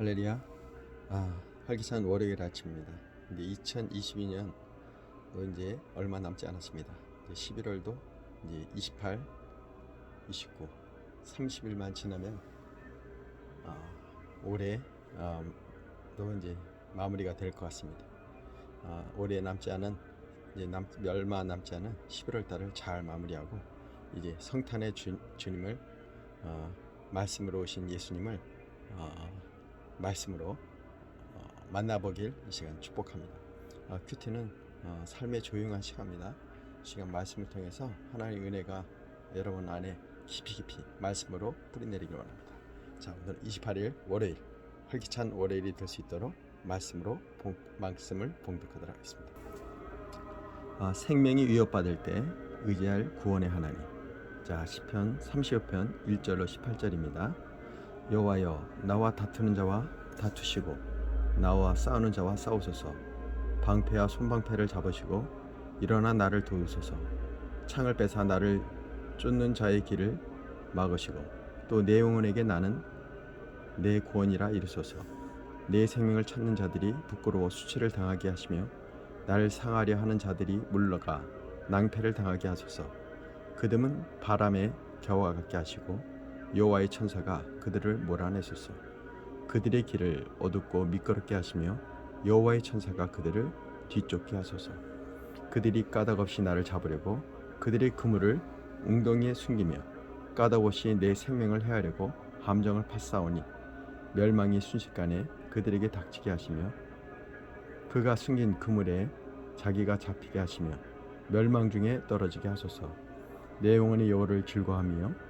할렐루야. 아, 활기찬 월요일 아침입니다. 이제 2022년 도 이제 얼마 남지 않았습니다. 이제 11월도 이제 28, 29, 30일만 지나면 아, 올해 아, 도 이제 마무리가 될 것 같습니다. 아, 올해 남지 않은 이제 남, 얼마 남지 않은 11월 달을 잘 마무리하고 이제 성탄의 주, 주님을 어, 말씀으로 오신 예수님을 어, 말씀으로 어, 만나보길 이 시간 축복합니다. 어, 큐티는 어, 삶의 조용한 시간입니다. 이 시간 말씀을 통해서 하나님의 은혜가 여러분 안에 깊이 깊이 말씀으로 뿌리내리길 원합니다. 자 오늘 28일 월요일 활기찬 월요일이 될 수 있도록 말씀으로 봉, 말씀을 봉독하도록 하겠습니다. 아, 생명이 위협받을 때 의지할 구원의 하나님. 자 시편 30편 1절로 18절입니다. 여호와여 나와 다투는 자와 다투시고 나와 싸우는 자와 싸우소서. 방패와 손방패를 잡으시고 일어나 나를 도우소서. 창을 빼사 나를 쫓는 자의 길을 막으시고 또 내 영혼에게 나는 내 구원이라 이르소서. 내 생명을 찾는 자들이 부끄러워 수치를 당하게 하시며 나를 상하려 하는 자들이 물러가 낭패를 당하게 하소서. 그들은 바람에 겨워가게 하시고 여호와의 천사가 그들을 몰아내소서. 그들의 길을 어둡고 미끄럽게 하시며 여호와의 천사가 그들을 뒤쫓게 하소서. 그들이 까닭없이 나를 잡으려고 그들의 그물을 웅덩이에 숨기며 까닭없이 내 생명을 해하려고 함정을 파싸오니 멸망이 순식간에 그들에게 닥치게 하시며 그가 숨긴 그물에 자기가 잡히게 하시며 멸망 중에 떨어지게 하소서. 내 영혼이 여호를 즐거하며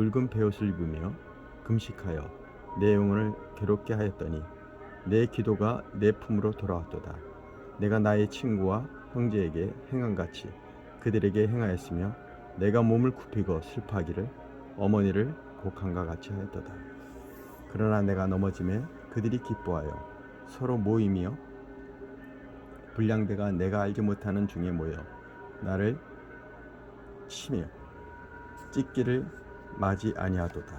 굵은 베옷을 입으며 금식하여 내 영혼을 괴롭게 하였더니 내 기도가 내 품으로 돌아왔도다. 내가 나의 친구와 형제에게 행함같이 그들에게 행하였으며 내가 몸을 굽히고 슬퍼하기를 어머니를 곡한과 같이 하였도다. 그러나 내가 넘어짐에 그들이 기뻐하여 서로 모이며 불량대가 내가 알지 못하는 중에 모여 나를 치며 찢기를 맞이 아니하도다.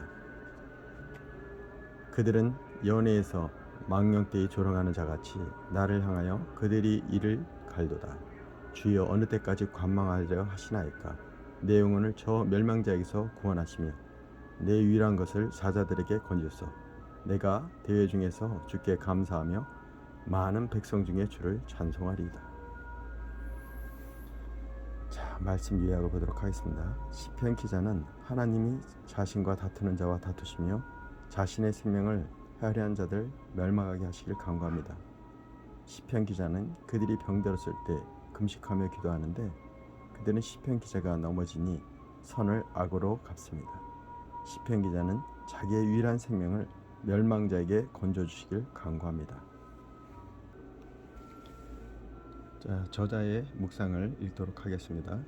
그들은 연애에서 망령되이 조롱하는 자같이 나를 향하여 그들이 이를 갈도다. 주여 어느 때까지 관망하려 하시나이까? 내 영혼을 저 멸망자에게서 구원하시며 내 유일한 것을 사자들에게 건지소서. 내가 대회 중에서 주께 감사하며 많은 백성 중에 주를 찬송하리이다. 자, 말씀 요약을 보도록 하겠습니다. 시편 기자는 하나님이 자신과 다투는 자와 다투시며 자신의 생명을 헤아려 한 자들 멸망하게 하시길 간구합니다. 시편 기자는 그들이 병들었을 때 금식하며 기도하는데 그들은 시편 기자가 넘어지니 선을 악으로 갚습니다. 시편 기자는 자기의 유일한 생명을 멸망자에게 건져 주시길 간구합니다. 자, 저자의 묵상을 읽도록 하겠습니다.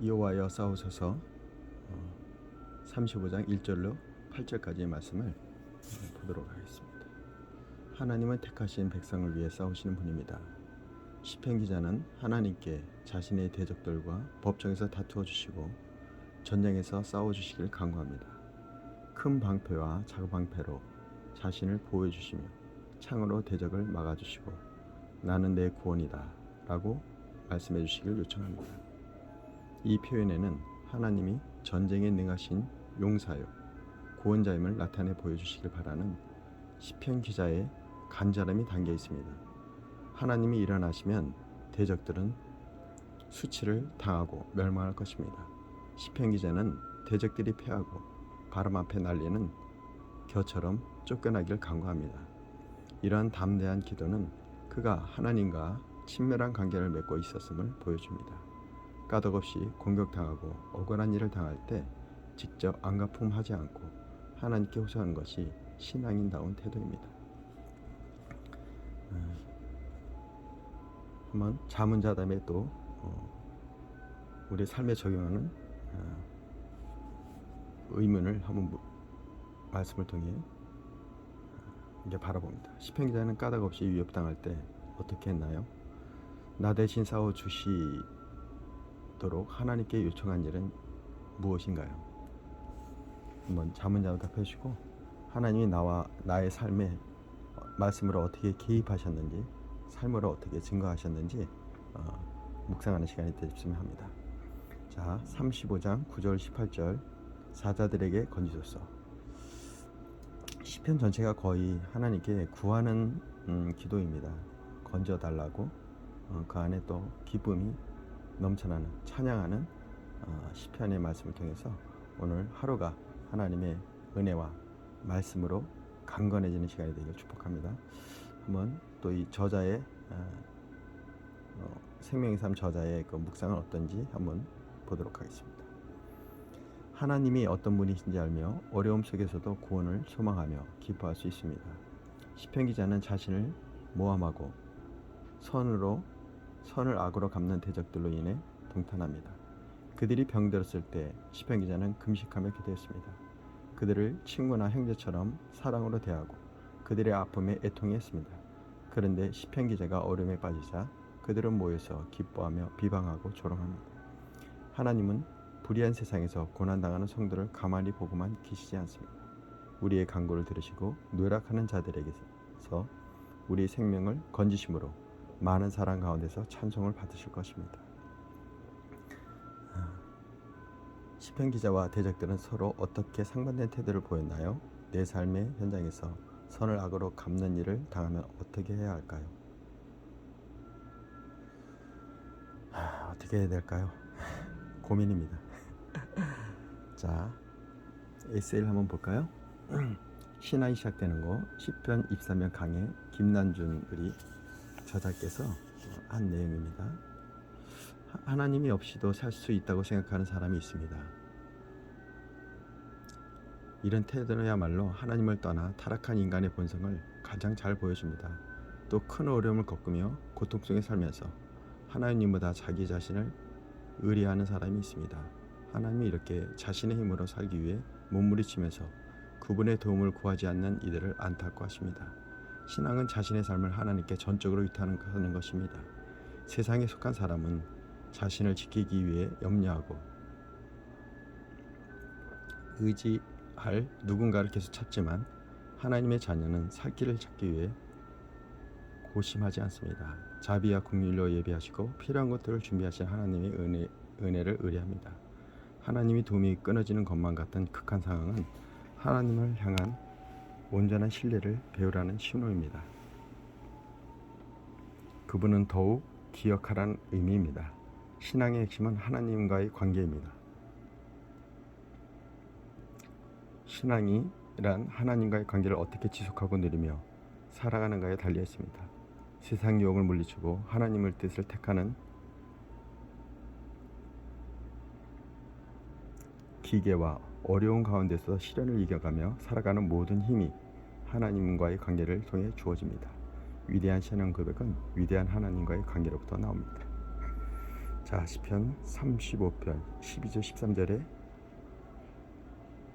여호와여 싸우소서 35장 1절로 8절까지의 말씀을 보도록 하겠습니다. 하나님은 택하신 백성을 위해 싸우시는 분입니다. 시편 기자는 하나님께 자신의 대적들과 법정에서 다투어 주시고 전쟁에서 싸워 주시길 간구합니다. 큰 방패와 작은 방패로 자신을 보호해 주시며 창으로 대적을 막아 주시고 나는 내 구원이다 라고 말씀해 주시길 요청합니다. 이 표현에는 하나님이 전쟁에 능하신 용사요 구원자임을 나타내 보여주시길 바라는 시편 기자의 간절함이 담겨 있습니다. 하나님이 일어나시면 대적들은 수치를 당하고 멸망할 것입니다. 시편 기자는 대적들이 패하고 바람 앞에 날리는 겨처럼 쫓겨나길 간구합니다. 이러한 담대한 기도는 그가 하나님과 친밀한 관계를 맺고 있었음을 보여줍니다. 까덕없이 공격당하고 억울한 일을 당할 때 직접 안갚음하지 않고 하나님께 호소하는 것이 신앙인다운 태도입니다. 음, 한번 자문자담에 또 어, 우리 삶에 적용하는 어, 의문을 한번 무- 말씀을 통해 어, 이제 바라봅니다. 시편 기자는 까닭 없이 위협당할 때 어떻게 했나요? 나 대신 싸워 주시도록 하나님께 요청한 일은 무엇인가요? 한번 자문자답해 주시고 하나님이 나와 나의 삶에 말씀으로 어떻게 개입하셨는지 삶으로 어떻게 증거하셨는지 어, 묵상하는 시간이 되었으면 합니다. 자, 35장 9절 18절 사자들에게 건지소서. 시편 전체가 거의 하나님께 구하는 음, 기도입니다. 건져 달라고 어, 그 안에 또 기쁨이 넘쳐나는 찬양하는 어, 시편의 말씀을 통해서 오늘 하루가 하나님의 은혜와 말씀으로 강건해지는 시간이 되길 축복합니다. 한번 또 이 저자의 어, 어, 생명의 삶 저자의 그 묵상은 어떤지 한번 보도록 하겠습니다. 하나님이 어떤 분이신지 알며 어려움 속에서도 구원을 소망하며 기뻐할 수 있습니다. 시편 기자는 자신을 모함하고 선으로 선을 악으로 갚는 대적들로 인해 동탄합니다. 그들이 병들었을 때 시편 기자는 금식하며 기도했습니다. 그들을 친구나 형제처럼 사랑으로 대하고 그들의 아픔에 애통했습니다. 그런데 시편 기자가 어려움에 빠지자 그들은 모여서 기뻐하며 비방하고 조롱합니다. 하나님은 불의한 세상에서 고난당하는 성도를 가만히 보고만 계시지 않습니다. 우리의 간구를 들으시고 누락하는 자들에게서 우리 생명을 건지심으로 많은 사랑 가운데서 찬송을 받으실 것입니다. 아, 시편 기자와 대적들은 서로 어떻게 상반된 태도를 보였나요? 내 삶의 현장에서 선을 악으로 갚는 일을 당하면 어떻게 해야 할까요? 하, 어떻게 해야 될까요? 고민입니다. 자, 에세이를 한번 볼까요? 신앙이 시작되는 거 10편 입사면 강의 김난준 을이 저자께서 한 내용입니다. 하- 하나님이 없이도 살 수 있다고 생각하는 사람이 있습니다. 이런 태도야말로 하나님을 떠나 타락한 인간의 본성을 가장 잘 보여줍니다. 또 큰 어려움을 겪으며 고통 속에 살면서 하나님보다 자기 자신을 의리하는 사람이 있습니다. 하나님이 이렇게 자신의 힘으로 살기 위해 몸부림치면서 그분의 도움을 구하지 않는 이들을 안타까워하십니다. 신앙은 자신의 삶을 하나님께 전적으로 위탁하는 것입니다. 세상에 속한 사람은 자신을 지키기 위해 염려하고 의지할 누군가를 계속 찾지만 하나님의 자녀는 살 길을 찾기 위해 고심하지 않습니다. 자비와 국률로 예비하시고 필요한 것들을 준비하신 하나님의 은혜, 은혜를 의뢰합니다. 하나님이 도움이 끊어지는 것만 같은 극한 상황은 하나님을 향한 온전한 신뢰를 배우라는 신호입니다. 그분은 더욱 기억하라는 의미입니다. 신앙의 핵심은 하나님과의 관계입니다. 신앙이란 하나님과의 관계를 어떻게 지속하고 누리며 살아가는가에 달려 있습니다. 세상 유혹을 물리치고 하나님의 뜻을 택하는 기계와 어려운 가운데서 시련을 이겨가며 살아가는 모든 힘이 하나님과의 관계를 통해 주어집니다. 위대한 신앙 고백은 위대한 하나님과의 관계로부터 나옵니다. 자, 시편 35편 12절 13절에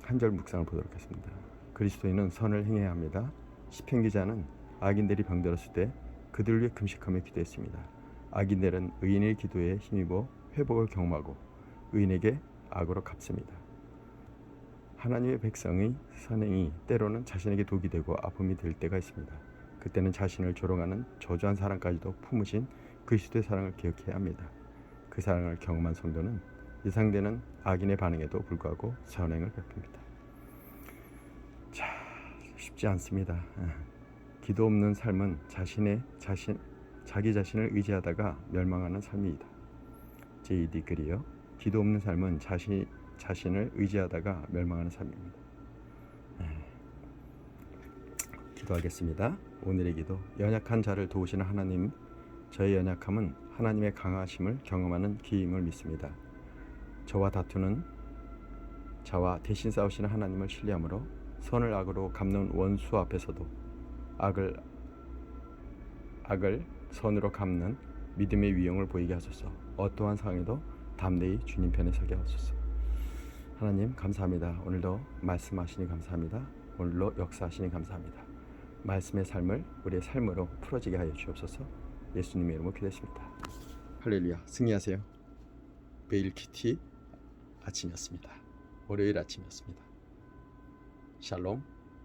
한절 묵상을 보도록 하겠습니다. 그리스도인은 선을 행해야 합니다. 시편 기자는 악인들이 병들었을 때 그들을 위해 금식하며 기도했습니다. 악인들은 의인의 기도에 힘입어 회복을 경험하고 의인에게 악으로 갚습니다. 하나님의 백성의 선행이 때로는 자신에게 독이 되고 아픔이 될 때가 있습니다. 그때는 자신을 조롱하는 저주한 사랑까지도 품으신 그리스도의 사랑을 기억해야 합니다. 그 사랑을 경험한 성도는 예상되는 악인의 반응에도 불구하고 선행을 베풉니다. 자, 쉽지 않습니다. 아, 기도 없는 삶은 자신의 자신 자기 자신을 의지하다가 멸망하는 삶이다. 제2디 글이요. 기도 없는 삶은 자신 자신을 의지하다가 멸망하는 삶입니다. 네. 기도하겠습니다. 오늘의 기도 연약한 자를 도우시는 하나님 저의 연약함은 하나님의 강하심을 경험하는 기임을 믿습니다. 저와 다투는 자와 대신 싸우시는 하나님을 신뢰함으로 선을 악으로 갚는 원수 앞에서도 악을 악을 선으로 갚는 믿음의 위용을 보이게 하소서. 어떠한 상황에도 담대히 주님 편에 서게 하소서. 하나님 감사합니다. 오늘도 말씀하시니 감사합니다. 오늘로 역사하시니 감사합니다. 말씀의 삶을 우리의 삶으로 풀어지게 하여 주옵소서. 예수님의 이름으로 기도했습니다. 할렐루야. 승리하세요. 베일키티 아침이었습니다. 월요일 아침이었습니다. 샬롬.